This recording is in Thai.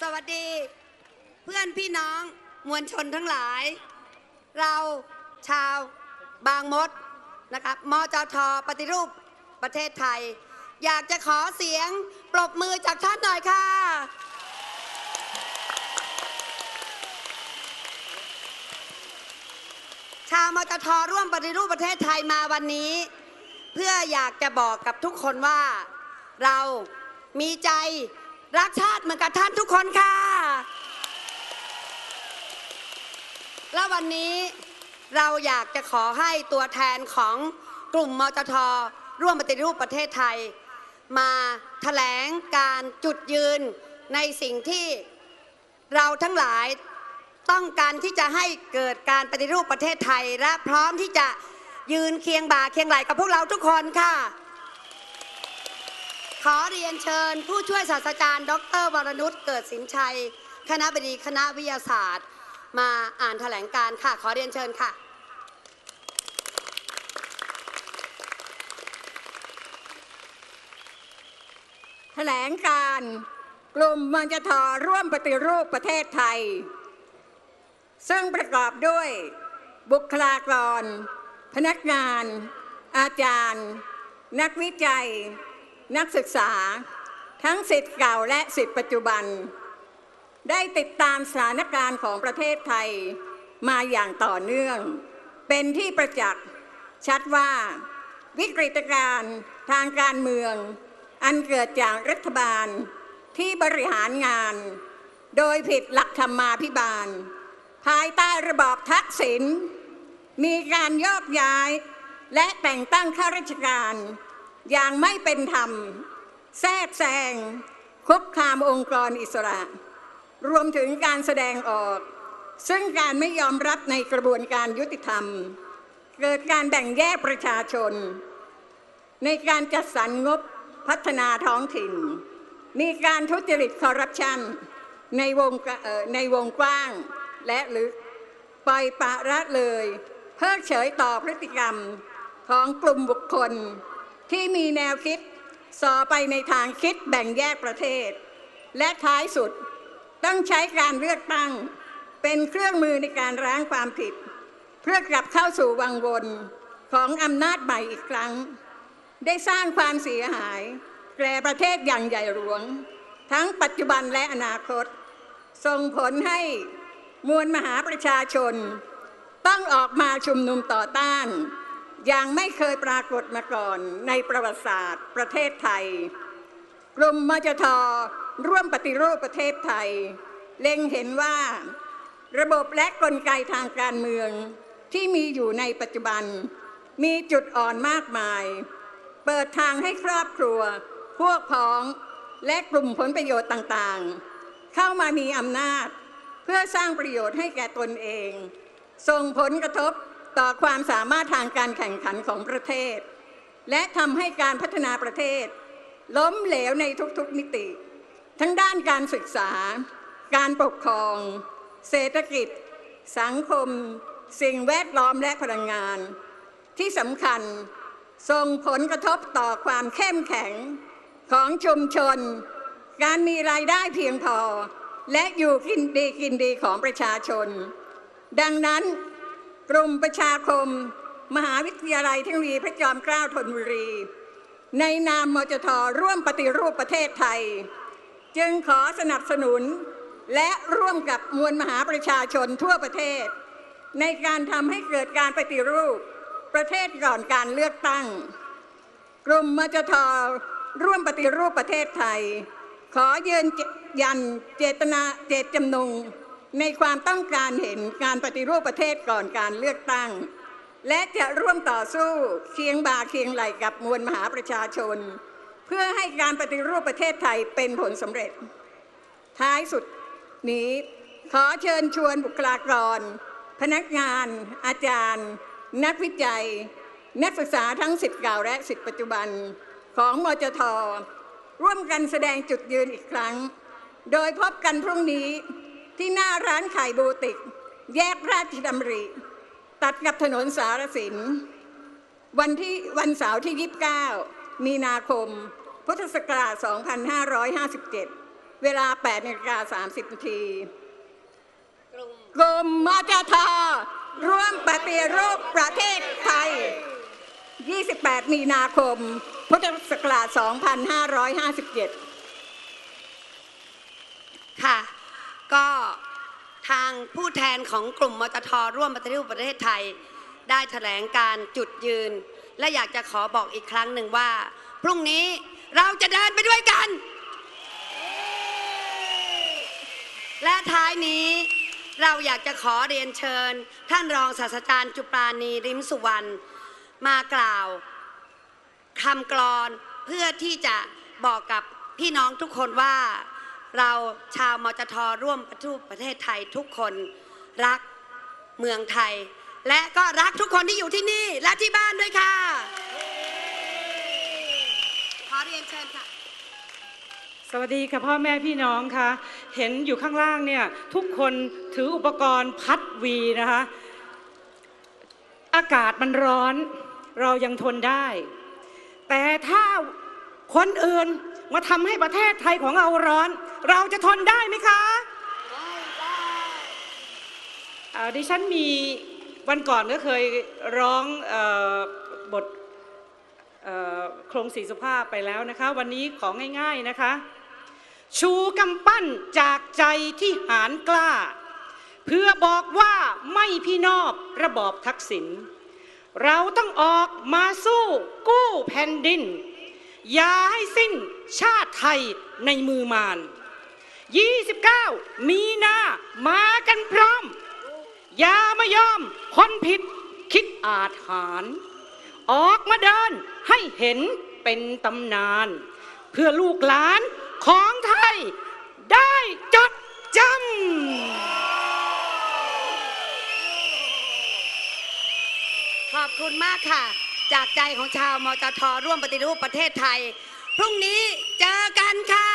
สวัสดีเพื่อนพี่น้องมวลชนทั้งหลาย เราชาวบางมดนะครับมจทปฏิรูปประเทศไทย อยากจะขอเสียงปรบมือจากท่านหน่อยค่ะ ชาวมจทร่วมปฏิรูปประเทศไทยมาวันนี้ เพื่ออยากจะบอกกับทุกคนว่าเรามีใจ รักชาติเหมือนกับท่านทุกคนค่ะ และวันนี้เราอยากจะขอให้ตัวแทนของกลุ่มมจทร่วมปฏิรูปประเทศไทย มาแถลงการจุดยืนในสิ่งที่เราทั้งหลายต้องการที่จะให้เกิดการปฏิรูปประเทศไทย และพร้อมที่จะยืนเคียงบ่าเคียงไหลกับพวกเราทุกคนค่ะ ขอเรียนเชิญ ผู้ช่วยศาสตราจารย์ ดร วรนุชเกิดสินชัย คณะบดีคณะวิทยาศาสตร์ มาอ่านแถลงการค่ะ ขอเรียนเชิญค่ะ แถลงการกลุ่มมจะทร่วมปฏิรูปประเทศไทย ซึ่งประกอบด้วยบุคลากร พนักงาน อาจารย์ นักวิจัย นักศึกษา ทั้งสิทธิ์เก่าและสิทธิ์ปัจจุบัน ได้ติดตามสถานการณ์ของประเทศไทยมาอย่างต่อเนื่อง เป็นที่ประจักษ์ชัดว่าวิกฤตการณ์ทางการเมือง อันเกิดจากรัฐบาลที่บริหารงาน โดยผิดหลักธรรมาภิบาล ภายใต้ระบอบทักษิณมีการโยกย้ายและแต่งตั้งข้าราชการ อย่างไม่เป็นธรรม แทรกแซงคุกคามองค์กรอิสระ รวมถึงการแสดงออก ซึ่งการไม่ยอมรับในกระบวนการยุติธรรม เกิดการแบ่งแยกประชาชน ในการจัดสรรงบพัฒนาท้องถิ่น มีการทุจริตคอร์รัปชันในวงในวงกว้างและลึกปล่อยปะละเลย เพิกเฉยต่อพฤติกรรมของกลุ่มบุคคล ที่มีแนวคิดสอไปในทางคิดแบ่งแยกประเทศ และท้ายสุดต้องใช้การเลือกตั้ง เป็นเครื่องมือในการร้างความผิด เพื่อกลับเข้าสู่วังวนของอำนาจใหม่อีกครั้ง ได้สร้างความเสียหายแก่ประเทศอย่างใหญ่หลวง ทั้งปัจจุบันและอนาคต ส่งผลให้มวลมหาประชาชน ต้องออกมาชุมนุมต่อต้าน อย่างไม่เคยปรากฏมาก่อนในประวัติศาสตร์ประเทศไทย กลุ่มมจทร่วมปฏิรูปประเทศไทย เล็งเห็นว่า ระบบและกลไกทางการเมืองที่มีอยู่ในปัจจุบัน มีจุดอ่อนมากมาย เปิดทางให้ครอบครัว พวกพ้องและกลุ่มผลประโยชน์ต่างๆ เข้ามามีอำนาจ เพื่อสร้างประโยชน์ให้แก่ตนเอง ส่งผลกระทบ ต่อความสามารถทางการแข่งขันของประเทศ และทำให้การพัฒนาประเทศ ล้มเหลวในทุกๆมิติ ทั้งด้านการศึกษา การปกครอง เศรษฐกิจ สังคม สิ่งแวดล้อมและพลังงาน ที่สำคัญส่งผลกระทบต่อความเข้มแข็งของชุมชน การมีรายได้เพียงพอ และอยู่กินดีกินดีของประชาชน ดังนั้น กลุ่มประชาคม มหาวิทยาลัยเทคโนโลยีพระจอมเกล้าธนบุรี ในนามมจทร่วมปฏิรูปประเทศไทย จึงขอสนับสนุน และร่วมกับมวลมหาประชาชนทั่วประเทศ ในการทำให้เกิดการปฏิรูปประเทศก่อนการเลือกตั้ง กลุ่มมจทร่วมปฏิรูปประเทศไทย ขอยืนยันเจตนาเจตจำนง ในความต้องการเห็นการปฏิรูปประเทศก่อนการเลือกตั้ง และจะร่วมต่อสู้เคียงบ่าเคียงไหลกับมวลมหาประชาชน เพื่อให้การปฏิรูปประเทศไทยเป็นผลสำเร็จ ท้ายสุดนี้ขอเชิญชวนบุคลากร พนักงาน อาจารย์ นักวิจัย นักศึกษาทั้งสิทธิ์เก่าและสิทธิ์ปัจจุบันของมจทร่วมกันแสดงจุดยืนอีกครั้ง โดยพบกันพรุ่งนี้ ที่หน้าร้านขายบูติก แยกราชดำริ ตัดกับถนนสารสิน วันที่วันเสาร์ที่ 29 มีนาคม พุทธศักราช 2557 เวลา8นาฬิกา30นาทีกลุ่มกลุ่มมจทร่วมปฏิรูปประเทศไทย 28 มีนาคม พุทธศักราช 2557 ค่ะ ก็ทาง ผู้แทนของกลุ่มมจทร่วมปฏิรูปประเทศไทย ได้แถลงการจุดยืน และอยากจะขอบอกอีกครั้งหนึ่งว่า พรุ่งนี้เราจะเดินไปด้วยกัน และท้ายนี้เราอยากจะขอเรียนเชิญ ท่านรองศาสตราจารย์จุปราณีริมสุวรรณมากล่าวคำกลอนเพื่อที่จะบอกกับพี่น้องทุกคนว่า เราชาวมจทร่วมประทูปประเทศไทยทุกคนรักเมืองไทย และก็รักทุกคนที่อยู่ที่นี่และที่บ้านด้วยค่ะ ขอเรียนเชิญค่ะ สวัสดีค่ะพ่อแม่พี่น้องค่ะ เห็นอยู่ข้างล่างเนี่ยทุกคนถืออุปกรณ์พัดวีนะคะ อากาศมันร้อน เรายังทนได้ แต่ถ้าคนอื่นมาทำให้ประเทศไทยของเราร้อน เราจะทนได้ไหมคะเอ่อดิฉันมีวันก่อนก็เคยร้องออบทโครงสีสุภาพไปแล้วนะคะ วันนี้ของง่ายๆนะคะ ชูกำปั้นจากใจที่หารกล้า เพื่อบอกว่าไม่พี่นอบระบอบทักษิณเราต้องออกมาสู้กู้แผ่นดิน อย่าให้สิ้นชาติไทยในมือมาร 29 มีนามากันพร้อม อย่าไม่ยอม คนผิดคิดอาจหารออกมาเดินให้เห็นเป็นตำนาน เพื่อลูกหลานของไทยได้จดจำ ขอบคุณมากค่ะ จากใจของชาวมจทร่วมปฏิรูปประเทศไทย พรุ่งนี้เจอกันค่ะ